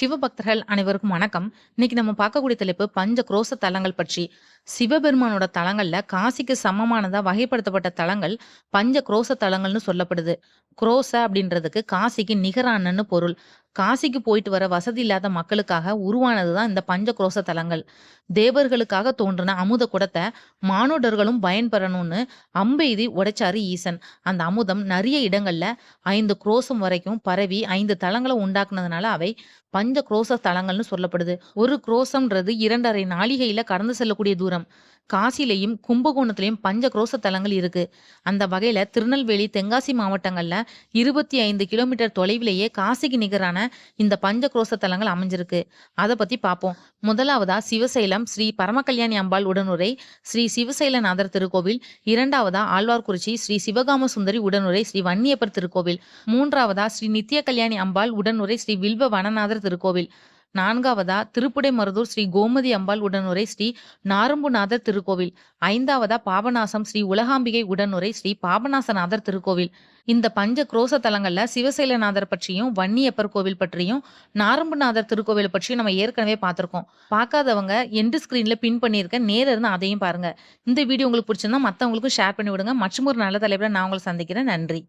சிவபக்தர்கள் அனைவருக்கும் வணக்கம். இன்னைக்கு நம்ம பார்க்கக்கூடிய தலைப்பு பஞ்ச குரோச தலங்கள் பற்றி. சிவபெருமானோட தலங்கள்ல காசிக்கு சமமானதா வகைப்படுத்தப்பட்ட தலங்கள் பஞ்ச குரோச தலங்கள்னு சொல்லப்படுது. குரோச அப்படின்றதுக்கு காசிக்கு நிகரானன்னு பொருள். காசிக்கு போயிட்டு வர வசதி இல்லாத மக்களுக்காக உருவானதுதான் இந்த பஞ்ச குரோச தலங்கள். தேவர்களுக்காக தோன்றின அமுத குடத்தை மானுடர்களும் பயன்பெறணும்னு அம்பெய்தி உடைச்சாரு ஈசன். அந்த அமுதம் நிறைய இடங்கள்ல ஐந்து குரோசம் வரைக்கும் பரவி ஐந்து தலங்களை உண்டாக்குனதுனால அவை பஞ்ச குரோச தலங்கள்னு சொல்லப்படுது. ஒரு குரோசம்ன்றது இரண்டரை நாளிகையில கடந்து செல்லக்கூடிய தூரம். காசிலையும் கும்பகோணத்திலையும் பஞ்ச குரோச தலங்கள் இருக்கு. அந்த வகையில திருநெல்வேலி தென்காசி மாவட்டங்கள்ல இருபத்தி ஐந்து கிலோமீட்டர் தொலைவிலேயே காசிக்கு நிகரான இந்த பஞ்ச குரோச தலங்கள் அமைஞ்சிருக்கு. அதை பத்தி பார்ப்போம் முதலாவதா சிவசைலம் ஸ்ரீ பரமகல்யாணி அம்பாள் உடனுரை ஸ்ரீ சிவசைலநாதர் திருக்கோவில். இரண்டாவதா ஆழ்வார்குறிச்சி ஸ்ரீ சிவகாம சுந்தரி உடனுரை ஸ்ரீ வன்னியப்பர் திருக்கோவில். மூன்றாவதா ஸ்ரீ நித்திய கல்யாணி அம்பாள் உடனுரை ஸ்ரீ வில்வ வனநாதர் திருக்கோவில். நான்காவதா? திருப்புடைமருதூர் ஸ்ரீ கோமதி அம்பாள் உடனுரை ஸ்ரீ நாரும்புநாதர் திருக்கோவில். ஐந்தாவதா? பாபநாசம் ஸ்ரீ உலகாம்பிகை உடனுரை ஸ்ரீ பாபநாசநாதர் திருக்கோவில். இந்த பஞ்ச குரோச தலங்கள்ல சிவசைலநாதர் பற்றியும் வன்னியப்பர் கோவில் பற்றியும் நாரம்புநாதர் திருக்கோவில் பற்றியும் நம்ம ஏற்கனவே பார்த்திருக்கோம். பார்க்காதவங்க எண்டு ஸ்கிரீன்ல பின் பண்ணியிருக்க நேரம் இருந்து அதையும் பாருங்க. இந்த வீடியோ உங்களுக்கு பிடிச்சிருந்தா மற்றவங்களுக்கும் ஷேர் பண்ணி விடுங்க. மற்றும் ஒரு நல்ல தலைவரை நான் உங்களை சந்திக்கிறேன். நன்றி.